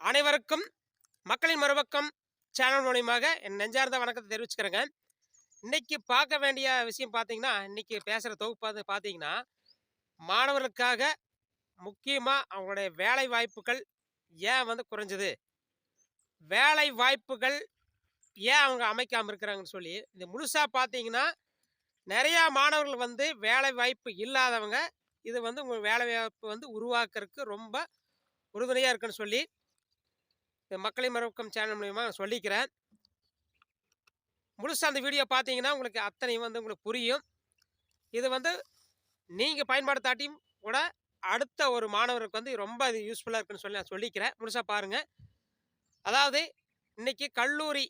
அனைவருக்கும் மக்களின் மறுபக்கம் சேனல் மூலியமாக என் நெஞ்சார்ந்த வணக்கத்தை தெரிவிச்சுக்கிறேங்க. இன்றைக்கி பார்க்க வேண்டிய விஷயம் பார்த்தீங்கன்னா இன்றைக்கி பேசுகிற தொகுப்பு பார்த்தீங்கன்னா மாணவர்களுக்காக முக்கியமாக அவங்களுடைய வேலை வாய்ப்புகள் ஏன் வந்து குறைஞ்சது? வேலை வாய்ப்புகள் ஏன் அவங்க அமைக்காமல் இருக்கிறாங்கன்னு சொல்லி இது முழுசாக பார்த்தீங்கன்னா நிறையா மாணவர்கள் வந்து வேலை வாய்ப்பு இல்லாதவங்க இது வந்து உங்கள் வேலை வாய்ப்பு வந்து உருவாக்குறதுக்கு ரொம்ப உறுதுணையாக இருக்குன்னு சொல்லி மக்களை மக்களின் மறுபக்கம் சேனல் மூலிமா நான் சொல்லிக்கிறேன். முழுசாக அந்த வீடியோ பார்த்தீங்கன்னா உங்களுக்கு அத்தனையும் வந்து உங்களுக்கு புரியும். இது வந்து நீங்கள் பயன்படுத்தாட்டியும் கூட அடுத்த ஒரு மாணவருக்கு வந்து ரொம்ப இது யூஸ்ஃபுல்லாக இருக்குன்னு சொல்லி நான் சொல்லிக்கிறேன். முழுசாக பாருங்கள் அதாவது இன்னைக்கு கல்லூரி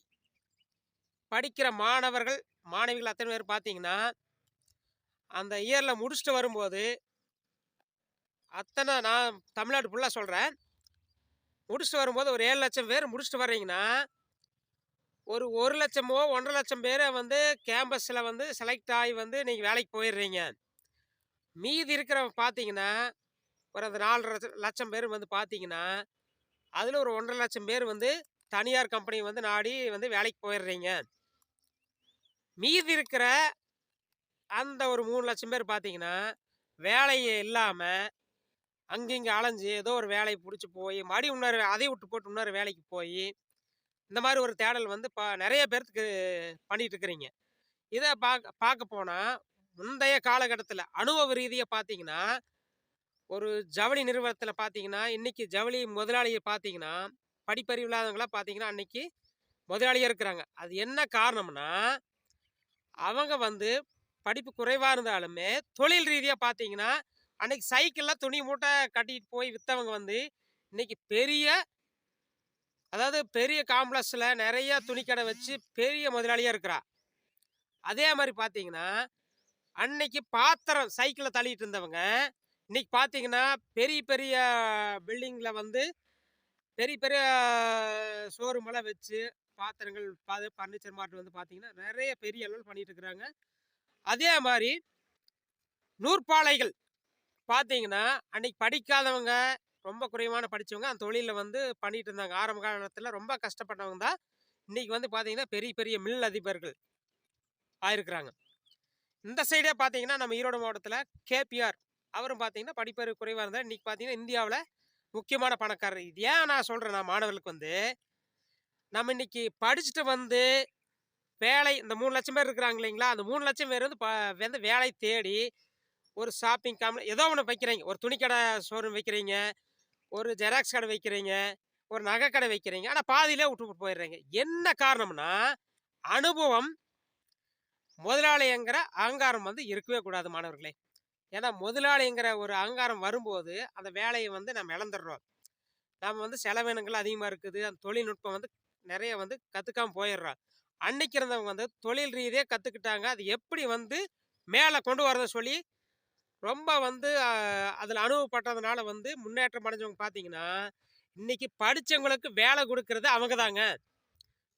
படிக்கிற மாணவர்கள் மாணவிகள் அத்தனை பேர் பார்த்தீங்கன்னா அந்த இயரில் முடிச்சுட்டு வரும்போது அத்தனை நான் தமிழ்நாடு ஃபுல்லாக சொல்கிறேன் முடிச்சுட்டு வரும்போது ஒரு ஏழு லட்சம் பேர் முடிச்சுட்டு வர்றீங்கன்னா ஒரு ஒரு லட்சமோ ஒன்றரை லட்சம் பேரை வந்து கேம்பஸில் வந்து செலக்ட் ஆகி வந்து நீங்கள் வேலைக்கு போயிடுறீங்க. மீதி இருக்கிற பார்த்தீங்கன்னா ஒரு அந்த நாலரை லட்சம் பேர் வந்து பார்த்தீங்கன்னா அதில் ஒரு ஒன்றரை லட்சம் பேர் வந்து தனியார் கம்பெனி வந்து நாடி வந்து வேலைக்கு போயிடுறீங்க. மீதி இருக்கிற அந்த ஒரு மூணு லட்சம் பேர் பார்த்தீங்கன்னா வேலையே இல்லாமல் அங்கிங்க அலைஞ்சு ஏதோ ஒரு வேலையை பிடிச்சி போய் மறுபடி இன்னொரு அதை விட்டு போட்டு இன்னொரு வேலைக்கு போய் இந்த மாதிரி ஒரு தேடல் வந்து பா நிறைய பேர்த்துக்கு பண்ணிகிட்டு இருக்கிறீங்க. இதை பார்க்க பார்க்க போனால் முந்தைய காலகட்டத்தில் அனுபவ ரீதியாக பார்த்தீங்கன்னா ஒரு ஜவுளி நிறுவனத்தில் பார்த்தீங்கன்னா இன்றைக்கி ஜவுளி முதலாளியை பார்த்தீங்கன்னா படிப்பறிவு இல்லாதவங்களாம் பார்த்தீங்கன்னா அன்றைக்கி முதலாளியாக இருக்கிறாங்க. அது என்ன காரணம்னா அவங்க வந்து படிப்பு குறைவாக இருந்தாலுமே தொழில் ரீதியாக பார்த்தீங்கன்னா அன்னைக்கு சைக்கிளில் துணி மூட்டை கட்டிட்டு போய் விற்றவங்க வந்து இன்னைக்கு பெரிய அதாவது பெரிய காம்ப்ளெக்ஸில் நிறைய துணிக்கடை வச்சு பெரிய முதலாளியாக இருக்கிறா. அதே மாதிரி பார்த்தீங்கன்னா அன்னைக்கு பாத்திரம் சைக்கிளில் தள்ளிட்டு இருந்தவங்க இன்னைக்கு பார்த்தீங்கன்னா பெரிய பெரிய பில்டிங்கில் வந்து பெரிய பெரிய ஷோரூம் எல்லாம் வச்சு பாத்திரங்கள் ஃபர்னிச்சர் மார்ட் வந்து பார்த்தீங்கன்னா நிறைய பெரிய அளவில் பண்ணிட்டு இருக்கிறாங்க. அதே மாதிரி நூற்பாலைகள் பார்த்தீங்கன்னா அன்னைக்கு படிக்காதவங்க ரொம்ப குறைவான படித்தவங்க அந்த தொழிலில் வந்து பண்ணிட்டு இருந்தாங்க ஆரம்ப காலத்தில் ரொம்ப கஷ்டப்பட்டவங்க தான் இன்னைக்கு வந்து பார்த்தீங்கன்னா பெரிய பெரிய மில் அதிபர்கள் ஆயிருக்கிறாங்க. இந்த சைடே பார்த்தீங்கன்னா நம்ம ஈரோடு மாவட்டத்தில் கேபிஆர் அவரும் பார்த்தீங்கன்னா படிப்பறிவு குறைவாக இருந்தால் இன்னைக்கு பார்த்தீங்கன்னா இந்தியாவில் முக்கியமான பணக்காரர். இது ஏன் நான் சொல்கிறேன் நான் மாணவர்களுக்கு வந்து நம்ம இன்னைக்கு படிச்சுட்டு வந்து வேலை இந்த மூணு லட்சம் பேர் இருக்கிறாங்க இல்லைங்களா? அந்த மூணு லட்சம் பேர் வந்து ப- வந்து வேலை தேடி ஒரு ஷாப்பிங் காம்ப்ளெக்ஸ் ஏதோ ஒன்று வைக்கிறீங்க. ஒரு துணிக்கடை ஷோரூம் வைக்கிறீங்க. ஒரு ஜெராக்ஸ் கடை வைக்கிறீங்க. ஒரு நகை கடை வைக்கிறீங்க. ஆனால் பாதியிலே விட்டு விட்டு போயிடுறீங்க. என்ன காரணம்னா அனுபவம் முதலாளிங்கிற அகங்காரம் வந்து இருக்கவே கூடாது மாணவர்களே. ஏன்னா முதலாளிங்கிற ஒரு அகங்காரம் வரும்போது அந்த வேலையை வந்து நம்ம இழந்துடுறோம். நம்ம வந்து செலவினங்கள் அதிகமாக இருக்குது. அந்த தொழில்நுட்பம் வந்து நிறைய வந்து கற்றுக்காமல் போயிடுறோம். அன்னைக்கு இருந்தவங்க வந்து தொழில் ரீதியாக கற்றுக்கிட்டாங்க அது எப்படி வந்து மேலே கொண்டு வரதை சொல்லி ரொம்ப வந்து அதில் அனுபவப்பட்டதுனால வந்து முன்னேற்றம் அடைஞ்சவங்க பார்த்தீங்கன்னா இன்னைக்கு படித்தவங்களுக்கு வேலை கொடுக்கறது அவங்க தாங்க.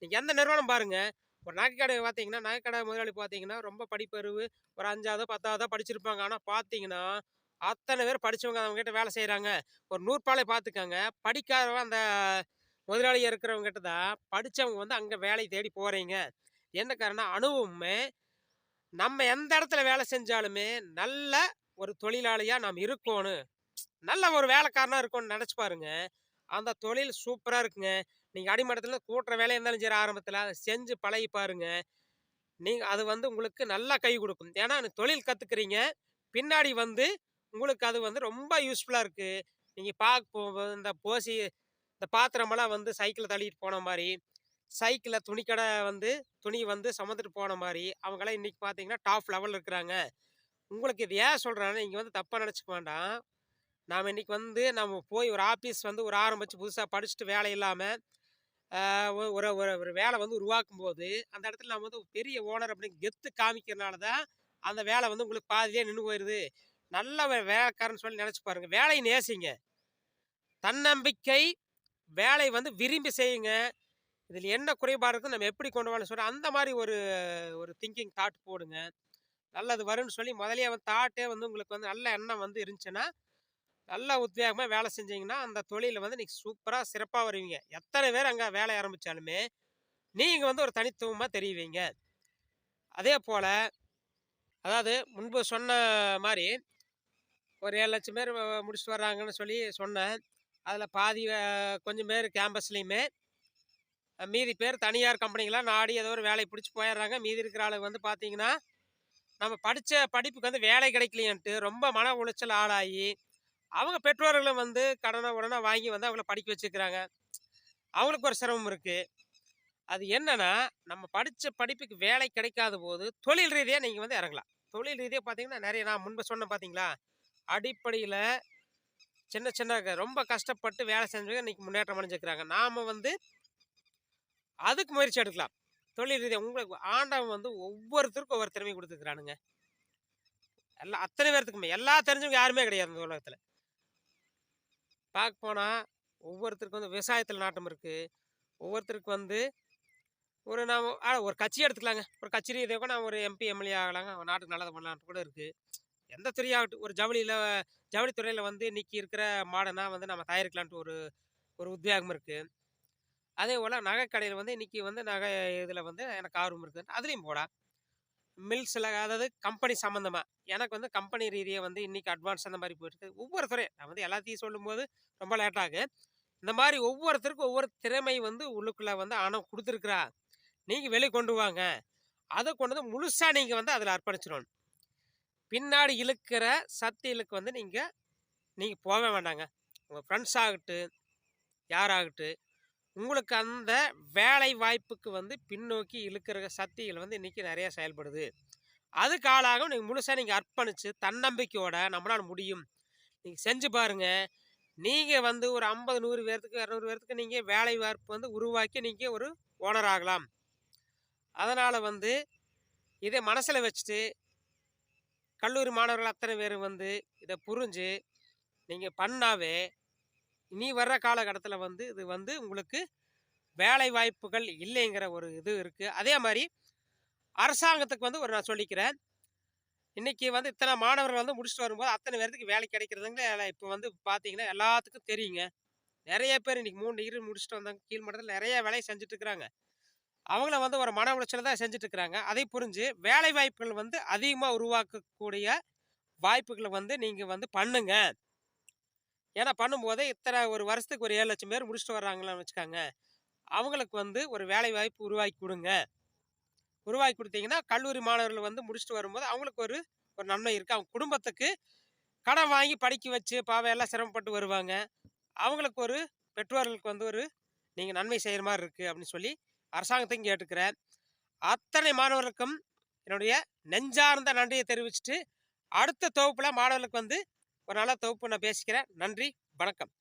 நீங்கள் எந்த நிறுவனம் பாருங்கள் ஒரு நகைக்கடை பார்த்தீங்கன்னா நகைக்கடை முதலாளி பார்த்தீங்கன்னா ரொம்ப படிப்பறிவு ஒரு அஞ்சாவதோ பத்தாவதோ படிச்சிருப்பாங்க. ஆனால் பார்த்தீங்கன்னா அத்தனை பேர் படித்தவங்க அவங்க கிட்ட வேலை செய்கிறாங்க ஒரு நூற்பாலை பார்த்துக்காங்க படிக்காதவங்க அந்த முதலாளியாக இருக்கிறவங்க கிட்ட தான் படித்தவங்க வந்து அங்கே வேலை தேடி போகிறீங்க என்ன காரணம்? அனுபவமே நம்ம எந்த இடத்துல வேலை செஞ்சாலுமே நல்ல ஒரு தொழிலாளியாக நாம் இருக்கணும் நல்ல ஒரு வேலைக்காரனாக இருக்கணும்னு நினச்சி பாருங்க. அந்த தொழில் சூப்பராக இருக்குங்க. நீங்கள் அடிமட்டத்தில் கூட்டுற வேலையாக இருந்தாலும் சரி ஆரம்பத்தில் அதை செஞ்சு பழகி பாருங்க. நீங்கள் அது வந்து உங்களுக்கு நல்லா கை கொடுக்கும். ஏன்னா தொழில் கற்றுக்குறீங்க பின்னாடி வந்து உங்களுக்கு அது வந்து ரொம்ப யூஸ்ஃபுல்லாக இருக்குது நீங்கள் பார்க்க இந்த போசி இந்த பாத்திரமெல்லாம் வந்து சைக்கிளில் தள்ளிட்டு போன மாதிரி சைக்கிளில் துணிக்கடை வந்து துணி வந்து சமந்துட்டு போன மாதிரி அவங்களாம் இன்றைக்கி பார்த்தீங்கன்னா டாப் லெவலில் இருக்கிறாங்க. உங்களுக்கு இது ஏன் சொல்கிறேன்னா இங்கே வந்து தப்பாக நினச்சிக்க வேண்டாம். நாம் இன்றைக்கி வந்து நம்ம போய் ஒரு ஆஃபீஸ் வந்து ஒரு ஆரம்பித்து புதுசாக படிச்சுட்டு வேலை இல்லாமல் ஒரு ஒரு ஒரு வேலை வந்து உருவாக்கும் போது அந்த இடத்துல நம்ம வந்து பெரிய ஓனர் அப்படின்னு கெத்து காமிக்கிறனால தான் அந்த வேலை வந்து உங்களுக்கு பாதியிலே நின்று போயிடுது நல்ல வேலைக்காரன்னு சொல்லி நினச்சி பாருங்கள் வேலையை நேசிங்க. தன்னம்பிக்கை வேலை வந்து விரும்பி செய்யுங்க. இதில் என்ன குறைபாடு இருக்குது நம்ம எப்படி கொண்டு வரணும்னு சொல்லி அந்த மாதிரி ஒரு ஒரு திங்கிங் தாட் போடுங்க. நல்லது வரும்னு சொல்லி முதலே வந்து தாட்டே வந்து உங்களுக்கு வந்து நல்ல எண்ணம் வந்து இருந்துச்சுன்னா நல்ல உத்வேகமாக வேலை செஞ்சீங்கன்னா, அந்த தொழிலில் வந்து நீங்கள் சூப்பராக சிறப்பாக வருவீங்க. எத்தனை பேர் அங்கே வேலை ஆரம்பித்தாலுமே நீங்கள் வந்து ஒரு தனித்துவமாக தெரிவிங்க அதே போல் அதாவது முன்பு சொன்ன மாதிரி ஒரு ஏழு லட்சம் பேர் முடிச்சுட்டு வர்றாங்கன்னு சொல்லி சொன்னேன். அதில் பாதி கொஞ்சம் பேர் கேம்பஸ்லேயுமே மீதி பேர் தனியார் கம்பெனிகளாக நாடி ஏதோ ஒரு வேலையை பிடிச்சி போயிடுறாங்க மீதி இருக்கிற ஆளுங்க வந்து பார்த்தீங்கன்னா, நம்ம படித்த படிப்புக்கு வந்து வேலை கிடைக்கலையேன்ட்டு ரொம்ப மன உளைச்சல் ஆளாகி, அவங்க பெற்றோர்களும் வந்து கடனை உடனே வாங்கி வந்து அவங்கள படிக்க வச்சுக்கிறாங்க. அவங்களுக்கு ஒரு சிரமம் இருக்குது அது என்னென்னா நம்ம படித்த படிப்புக்கு வேலை கிடைக்காத போது, தொழில் ரீதியாக நீங்கள் வந்து இறங்கலாம். தொழில் ரீதியாக பார்த்தீங்கன்னா, நிறைய நான் முன்பு சொன்னேன் பார்த்தீங்களா? அடிப்படையில் சின்ன சின்ன ரொம்ப கஷ்டப்பட்டு வேலை செஞ்சவங்க இன்னைக்கு முன்னேற்றம் அடைஞ்சிருக்கிறாங்க. நாம வந்து அதுக்கு முயற்சி எடுக்கலாம். தொழில் ரீதியாக உங்களுக்கு ஆண்டவன் வந்து ஒவ்வொருத்தருக்கும் ஒவ்வொரு திறமையும் கொடுத்துருக்குறானுங்க எல்லா அத்தனை பேர்த்துக்குமே. எல்லா தெரிஞ்சவங்க யாருமே கிடையாது இந்த உலகத்தில் பார்க்க போனால் ஒவ்வொருத்தருக்கும் வந்து விவசாயத்தில் நாட்டம் இருக்குது ஒவ்வொருத்தருக்கு வந்து ஒரு நாம் ஒரு கட்சி எடுத்துக்கலாங்க. ஒரு கட்சி ரீதியா கூட நான் ஒரு எம்பி, எம்எல்ஏ ஆகலாங்க. நாட்டுக்கு நல்லது பண்ணலான்ட்டு கூட இருக்குது எந்த துறையாகட்டும், ஒரு ஜவுளியில் ஜவுளி வந்து நிற்கி இருக்கிற மாடனாக வந்து நம்ம தயாரிக்கலான்ட்டு ஒரு ஒரு உத்வேகம் அதே போல் நகைக்கடையில் வந்து இன்றைக்கி வந்து நகை இதில் வந்து எனக்கு ஆர்வம் இருக்குது அதுலேயும் போகலாம் மில்ஸில் அதாவது கம்பெனி சம்மந்தமாக எனக்கு வந்து கம்பெனி ரீதியாக வந்து இன்றைக்கி அட்வான்ஸ் அந்த மாதிரி போயிருக்கு. ஒவ்வொரு துறை நான் வந்து எல்லாத்தையும் சொல்லும்போது ரொம்ப லேட்டாகும் இந்த மாதிரி ஒவ்வொருத்தருக்கும் ஒவ்வொரு திறமை வந்து உள்ளுக்குள்ளே வந்து ஆண்டவன் கொடுத்துருக்குறா நீங்கள் வெளியே கொண்டு வாங்க. அதை கொண்டு வந்து முழுசாக நீங்கள் வந்து அதில் அர்ப்பணிச்சிடணும். பின்னாடி இழுக்கிற சக்திகளுக்கு வந்து நீங்கள் நீங்கள் போக வேண்டாங்க. உங்கள் ஃப்ரெண்ட்ஸ் ஆகட்டும், யாராகட்டும், உங்களுக்கு அந்த வேலை வாய்ப்புக்கு வந்து பின்னோக்கி இழுக்கிற சக்திகள் வந்து இன்றைக்கி நிறையா செயல்படுது. அதுக்கு ஆளாக நீங்கள் முழுசாக நீங்கள் அர்ப்பணித்து தன்னம்பிக்கையோட நம்மளால் முடியும். நீங்கள் செஞ்சு பாருங்க. நீங்கள் வந்து ஒரு 50, 100 பேர்த்துக்கு, 200 பேர்த்துக்கு நீங்கள் வேலை வாய்ப்பு வந்து உருவாக்கி நீங்கள் ஒரு ஓனர் ஆகலாம். அதனால் வந்து இதை மனசில் வச்சுட்டு, கல்லூரி மாணவர்கள் அத்தனை பேரும் வந்து இதை புரிஞ்சு, நீங்கள் பண்ணாவே, இனி வர்ற காலகட்டத்தில் வந்து இது வந்து உங்களுக்கு வேலை வாய்ப்புகள் இல்லைங்கிற ஒரு இது இருக்குது அதே மாதிரி அரசாங்கத்துக்கு வந்து ஒரு நான் சொல்லிக்கிறேன். இன்றைக்கி வந்து இத்தனை மாணவர்கள் வந்து முடிச்சுட்டு வரும்போது, அத்தனை பேர்த்துக்கு வேலை கிடைக்கிறதுங்க இப்போ வந்து பார்த்தீங்கன்னா, எல்லாத்துக்கும் தெரியுங்க. நிறைய பேர் இன்றைக்கி மூணு டிகிரி முடிச்சுட்டு வந்தாங்க கீழ் மட்டத்தில் நிறைய வேலையை செஞ்சுட்டு இருக்கிறாங்க. அவங்கள வந்து ஒரு மன உளைச்சல் தான் செஞ்சுட்டு இருக்கிறாங்க. அதை புரிஞ்சு வேலை வாய்ப்புகள் வந்து அதிகமாக உருவாக்கக்கூடிய வாய்ப்புகளை வந்து நீங்கள் வந்து பண்ணுங்கள் ஏன்னா பண்ணும்போதே இத்தனை ஒரு வருஷத்துக்கு ஒரு ஏழு லட்சம் பேர் முடிச்சுட்டு வர்றாங்களான்னு வச்சுக்கோங்க. அவங்களுக்கு வந்து ஒரு வேலை வாய்ப்பு உருவாக்கி கொடுங்க உருவாக்கி கொடுத்தீங்கன்னா கல்லூரி மாணவர்கள் வந்து முடிச்சுட்டு வரும்போது அவங்களுக்கு ஒரு ஒரு நன்மை இருக்குது அவங்க குடும்பத்துக்கு கடன் வாங்கி படிக்க வச்சு, பாவம் எல்லாம் சிரமப்பட்டு வருவாங்க. அவங்களுக்கு ஒரு பெற்றோர்களுக்கு வந்து ஒரு நீங்கள் நன்மை செய்கிற மாதிரி இருக்குது அப்படின்னு சொல்லி அரசாங்கத்தையும் கேட்டுக்கிறேன். அத்தனை மாணவர்களுக்கும் என்னுடைய நெஞ்சார்ந்த நன்றியை தெரிவிச்சுட்டு, அடுத்த தொகுப்பில் மாணவர்களுக்கு வந்து ஒரு நல்ல தொகுப்பு நான் பேசிக்கிறேன். நன்றி, வணக்கம்.